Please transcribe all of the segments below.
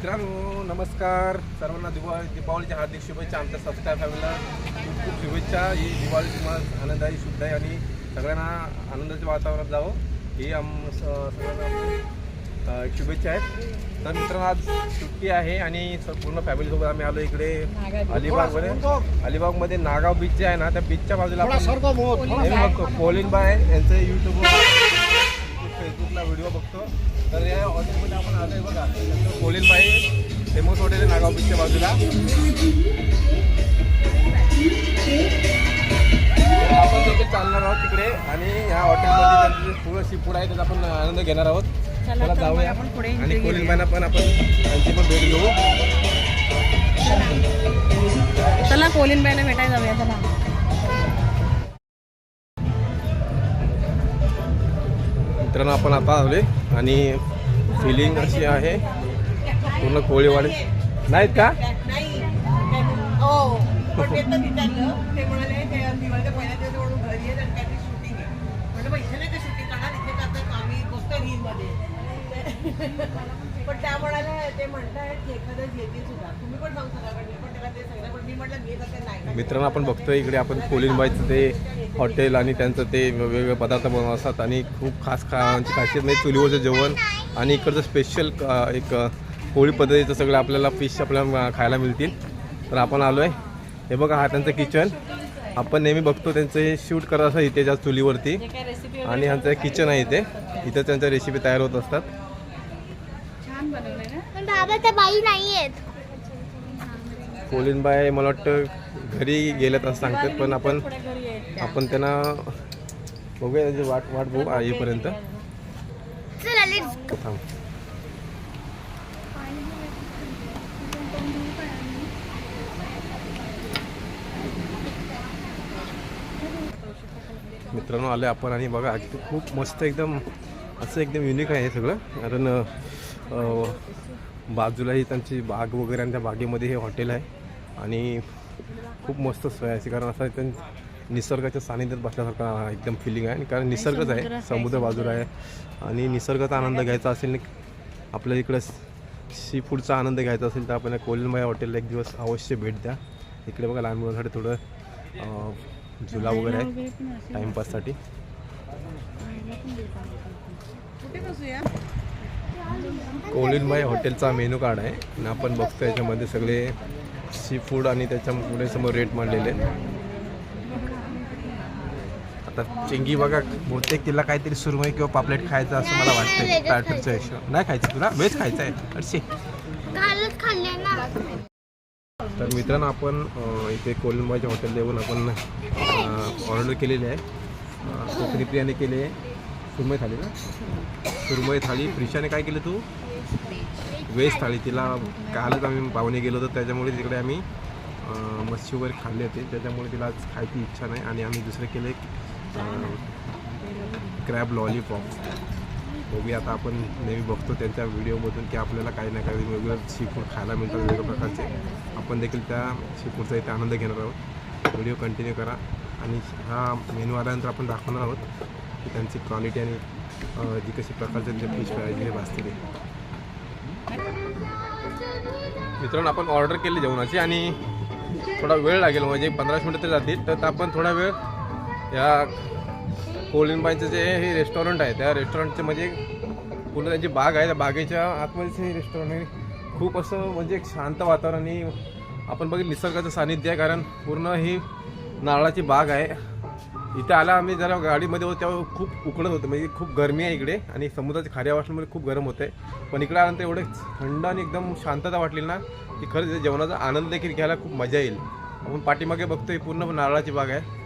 मित्रांनो नमस्कार. सर्वांना दिवाळी दीपावलीच्या हार्दिक शुभेच्छा. आमच्या सबस्क्राईब फॅमिलीला खूप खूप शुभेच्छा. ही दिवाळी तुम्हाला आनंददायी शुद्ध आहे आणि सगळ्यांना आनंदाच्या वातावरणात जावं. ही आम सगळ्यांना शुभेच्छा आहेत. तर मित्रांनो आज सुट्टी आहे आणि पूर्ण फॅमिलीसोबत आम्ही आलो इकडे अलिबागमध्ये. अलिबागमध्ये नागाव बीच जे आहे ना त्या बीचच्या बाजूला बघतो कोलिनबाय यांचं युट्यूबवर फेसबुकला व्हिडिओ बघतो. तर या हॉटेलमध्ये आपण आलोय बघा. कोलिनबाई फेमस हॉटेल आहे नागाव बीचच्या बाजूला आपण तिथे चालणार आहोत तिकडे आणि या हॉटेलमध्ये पूर्ण सी फूड आहे त्याचा आपण आनंद घेणार आहोत. मग जाऊया. आपण पुढे आणि. कोलिनबाईंना पण आपण त्यांची पण भेट घेऊ चला. कोलिनबाईला भेटायला जाऊया चला. मित्रांनो आपण आता आले आणि फिलिंग अशी आहे पूर्ण कोळीवाडी. नाहीत का? नाही शूटिंग नाही पण त्या म्हणाल्या ते म्हणतायत की एखादं येतील सुद्धा तुम्ही पण जाऊ शकता पण त्याला ते सांगितलं पण मी म्हटलं मी तसं नाही. मित्रांनो आपण बघतोय इकडे आपण कोलिनबाईचं ते हॉटेल आणि त्यांचं ते वेगवेगळे पदार्थ बनवत असतात आणि खूप खास खाची खासियत म्हणजे चुलीवरचं जेवण आणि इकडचं स्पेशल एक कोळी पद्धतीचं सगळं आपल्याला फिश आपल्याला खायला मिळतील. तर आपण आलो आहे हे बघा हा त्यांचं किचन आपण नेहमी बघतो त्यांचं हे शूट करत असतात इथे ज्या चुलीवरती. आणि ह्यांचं किचन आहे इथे. इथं त्यांच्या रेसिपी तयार होत असतात. छान बनवलंय ना? पण बाबा त्या बाई नाही आहेत कोलिनबाई मला वाटतं घरी गेल्यात असं सांगतात पण आपण घरी आपण त्यांना बघूया त्यांची वाट वाट बघू आ- येईपर्यंत. चला लेट्स थांब. मित्रांनो आले आपण आणि बघा खूप मस्त एकदम असं एकदम युनिक आहे हे सगळं. कारण अं, बाजूलाही त्यांची बाग वगैरे आणि त्या बागेमध्ये हे हॉटेल आहे. आणि खूप मस्त सोय आहे. अशी कारण असं एकदम निसर्गाच्या सानिध्यात बसल्यासारखा एकदम फिलिंग आहे. आणि कारण निसर्गच आहे. समुद्र बाजूला आहे. आणि निसर्गाचा आनंद घ्यायचा असेल आपल्या इकडं सी फूडचा आनंद घ्यायचा असेल तर आपण कोलिनबाई हॉटेलला एक दिवस अवश्य भेट द्या. इकडे बघा लहान मुलांसाठी थोडं झुला वगैरे आहे. टाईमपाससाठी कोलिनबाई हॉटेलचा मेनू कार्ड आहे. आणि आपण बघतो याच्यामध्ये सगळे सी फूड आणि त्याच्या पुढे समोर रेट मांडलेले. आता चिंगी बघा बहुतेक तिला काहीतरी सुरमई किंवा पापलेट खायचं असं मला वाटतं स्टार्टरच्या हिशोब नाही खायचं तुला? व्हेज खायचं आहे. अडशे. तर मित्रांनो आपण इथे कोलिनबाईच्या हॉटेल येऊन आपण ऑर्डर केलेली आहे. कोकणी प्रियाने केली आहे. सुरमई थाळी ना? सुरमई थाळी प्रिशाने काय केलं तू? वेज थाळी. तिला कालच आम्ही पाहुणे गेलो होतो त्याच्यामुळे तिकडे आम्ही मच्छी वगैरे खाल्ले होते. त्याच्यामुळे तिला खायची इच्छा नाही. आणि आम्ही दुसरे केले क्रॅब लॉलीपॉप बघूया आता आपण नेहमी बघतो त्यांच्या व्हिडिओमधून की आपल्याला काही ना काही वेगवेगळं सीफूड खायला मिळतात वेगवेगळ्या प्रकारचे. आपण देखील त्या सी इथे आनंद घेणार आहोत. व्हिडिओ कंटिन्यू करा. आणि हा मेनू आल्यानंतर आपण दाखवणार आहोत. की त्यांची क्वालिटी आणि जी कशी प्रकारचे ते फिश फ्राय जे भाजते ते. मित्रांनो आपण ऑर्डर केली जेवणाची आणि थोडा वेळ लागेल म्हणजे पंधरा मिनटं तरी जातील. तर आपण थोडा वेळ या कोलिंबाईचं जे हे रेस्टॉरंट आहे त्या रेस्टॉरंटचे म्हणजे पूर्ण त्यांची बाग आहे. त्या बागेच्या आतमध्येच हे रेस्टॉरंट आहे. खूप असं म्हणजे एक शांत वातावरण आणि आपण बघितलं निसर्गाचं सानिध्य आहे कारण पूर्ण ही नारळाची बाग आहे. इथे आला आम्ही जरा गाडीमध्ये होतो तेव्हा खूप उकडत होतं. म्हणजे खूप गरमी आहे इकडे आणि समुद्राच्या खाऱ्या वाटल्यामुळे खूप गरम होतं आहे पण इकडे आल्यानंतर एवढे थंड आणि एकदम शांतता वाटली ना की खरंच जेवणाचा आनंद देखील घ्यायला खूप मजा येईल. आपण पाठीमागे बघतोय पूर्ण नारळाची बाग आहे.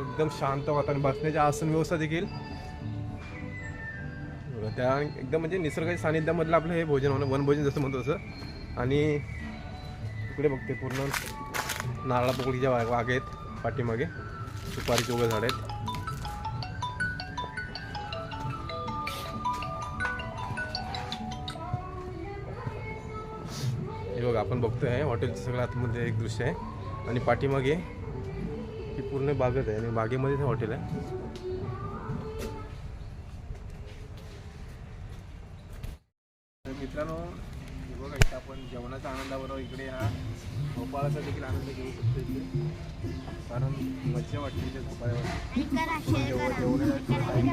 एकदम शांत वातावरण बसण्याची आसन व्यवस्था देखील. त्या एकदम म्हणजे निसर्गाच्या सानिध्यामधलं आपलं हे भोजन होणं वनभोजन जसं म्हणतो तसं. आणि इकडे बघते पूर्ण नारळा पोकळीच्या बाग आहेत पाठीमागे. सुपारीचे उभे झाड आहेत. हे बघा आपण बघतोय आहे हॉटेलचं सगळं आतमध्ये एक दृश्य आहे. आणि पाठीमागे ही पूर्ण बागच आहे. आणि बागेमध्येच हे हॉटेल आहे. मित्रांनो बघा इथं आपण जेवणाच्या आनंदाबरोबर इकडे हा भोपाळाचा देखील आनंद घेऊ शकतो इथे. कारण मज्जा वाटते इथे भोपाळ्यावर जेवण जेवणाला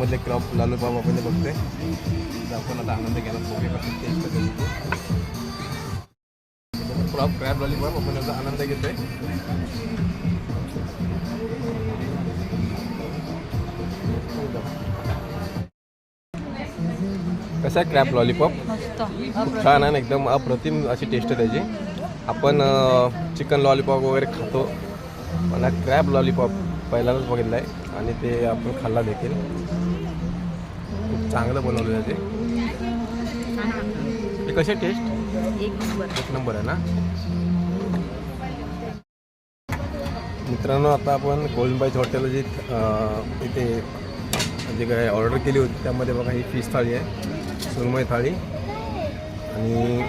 हॉटेलमधले क्रॅप लॉलीपॉप आपण ते बघतोय. तर आपण आता आनंद घ्यायला बघूया कसं क्रॉप क्रॅब लॉलीपॉप आपण याचा आनंद घेतोय. कसा आहे क्रॅप लॉलीपॉप खूप छान आहे ना एकदम अप्रतिम अशी टेस्ट आहे त्याची. आपण चिकन लॉलीपॉप वगैरे खातो. मला क्रॅब लॉलीपॉप पहिल्यांदाच बघितलं आहे आणि ते आपण खाल्ला देखील. चांगलं बनवलं आहे ते ते कसे टेस्ट एक नंबर. आहे ना? मित्रांनो आता आपण गोल्डबाईच हॉटेल जी इथे जे काय ऑर्डर केली होती त्यामध्ये बघा ही फिश थाळी आहे. सुरमई थाळी. आणि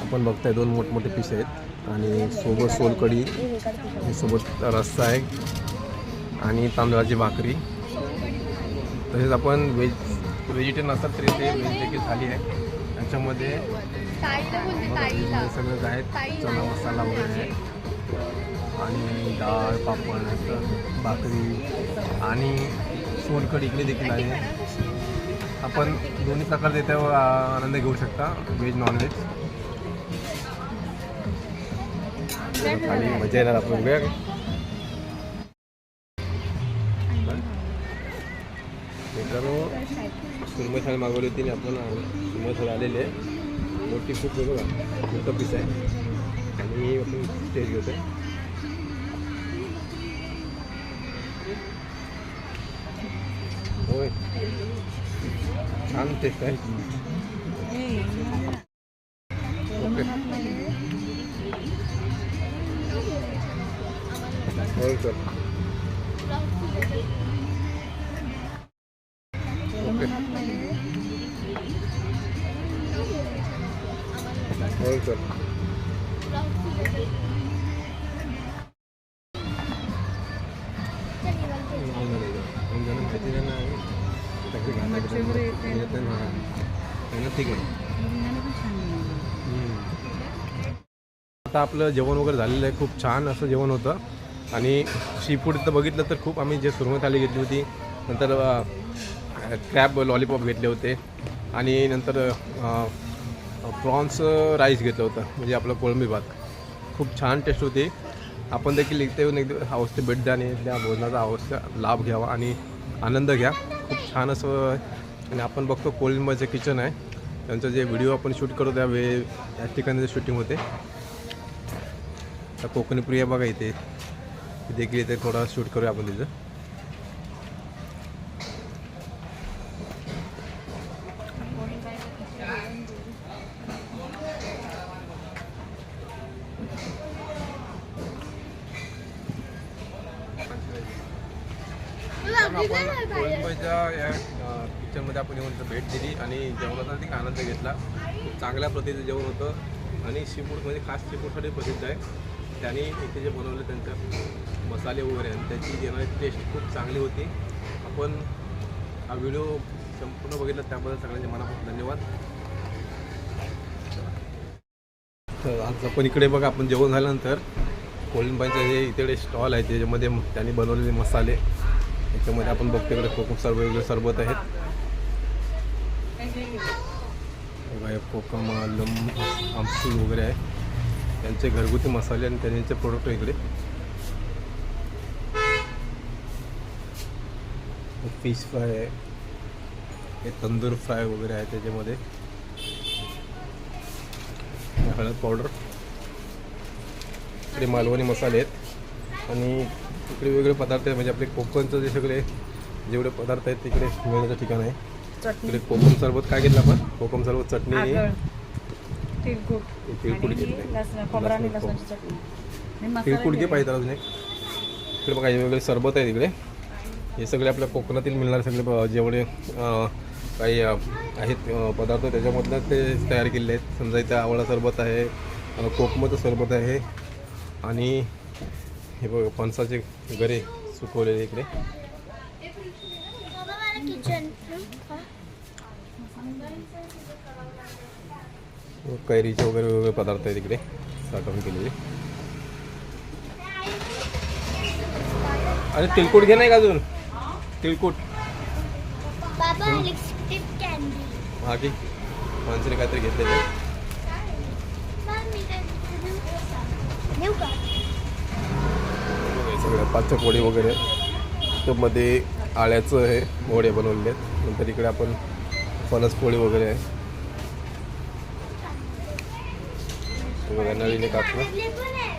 आपण बघताय दोन मोठमोठे पीस आहेत. आणि सोबत सोलकढी आणि सोबत रस्सा आहे. आणि तांदळाची भाकरी. तसेच आपण व्हेज व्हेजिटेरियन असतात तरी ते व्हेज देखील थाली आहे. त्याच्यामध्ये हे सगळं काय आहे, चना मसाला वगैरे आहे. आणि डाळ पापड भाकरी. आणि सोलकढी इकडे देखील आहे. आपण दोन्ही प्रकारचे इथे आनंद घेऊ शकता. व्हेज नॉनव्हेज खाली मजा येणार आपण बघूया. का? मित्रांनो सुरमई थाळी मागवली होती आणि आपण सुरमई थाळी आलेली आहे. मोठी खूप आहे बघा मोठं पीस आहे. आणि आपण टेस्ट घेतोय. होय. छान टेस्ट आहे. आता आपलं जेवण वगैरे झालेलं आहे. खूप छान असं जेवण होतं. आणि सी फूड तर बघितलं तर खूप आम्ही जे सुरमई थाली घेतली होती नंतर क्रॅब लॉलीपॉप घेतले होते. आणि नंतर प्रॉन्स राईस घेतलं होतं म्हणजे आपलं कोळंबी भात. खूप छान टेस्ट होती. आपण देखील इथे येऊन एकदा अवस्थे भेट द्या आणि त्या भोजनाचा अवस्था लाभ घ्यावा आणि आनंद घ्या. खूप छान असं आणि आपण बघतो कोळंबाचं किचन आहे त्यांचं जे व्हिडिओ आपण शूट करतो त्या वे या ठिकाणी शूटिंग होते. तर कोकणी प्रिया बघा इथे. इथे देखील इथे थोडा शूट करूया आपण तिथं. आपण कोळंबाच्या या किचनमध्ये आपण येऊन भेट दिली आणि जेवणाचा देखील आनंद घेतला. खूप चांगल्या प्रतीचं जेवण होतं. आणि सीफूड म्हणजे खास सीफूडसाठी प्रसिद्ध आहे. त्यांनी इथे जे बनवले त्यांचं मसाले वगैरे आणि त्याची येणारी टेस्ट खूप चांगली होती. आपण हा व्हिडिओ संपूर्ण बघितला त्याबद्दल सगळ्यांचे मनापासून धन्यवाद. तर आज आपण इकडे बघा आपण जेवण झाल्यानंतर कोळंबाईचं जे इकडे स्टॉल आहे त्याच्यामध्ये त्यांनी बनवलेले मसाले. याच्यामध्ये आपण बघतो इकडे कोकम सर्व वेगळे सरबत आहेत. कोकम लम आमसूल वगैरे आहे. त्यांचे घरगुती मसाले आणि त्यांचे प्रोडक्ट इकडे. फिश फ्राय आहे. हे तंदूर फ्राय वगैरे आहे त्याच्यामध्ये. हळद पावडर इकडे मालवणी मसाले आहेत. आणि इकडे वेगळे पदार्थ आहेत म्हणजे आपले कोकणचं जे सगळे जेवढे पदार्थ आहेत तिकडे मिळण्याचं ठिकाण आहे. इकडे कोकम सरबत काय घेतलं आपण? कोकम सरबत चटणी तिळकुट घेतले घे. पाहिजे अजून एक. इकडे बघा हे वेगळे सरबत आहे तिकडे हे सगळे आपल्या कोकणातील मिळणारे सगळे जेवढे काही आहेत पदार्थ त्याच्यामधनं ते तयार केलेले आहेत. समजा इथे आवळा सरबत आहे कोकमचं सरबत आहे. आणि हे बघ फणसाचे गरे सुकवलेले इकडे. हो, कैरीचे वगैरे वेगवेगळे पदार्थ आहेत इकडे साठवून केलेले. अरे तिलकुट घे नाही का अजून? तिलकुट हा की माणसाने काहीतरी घेतलेलं आहे पाचक वडे वगैरे. त्यामध्ये आळ्याचं हे वडे बनवलेले आहेत नंतर इकडे आपण फणस पोळी वगैरे आहे. नवीन बघा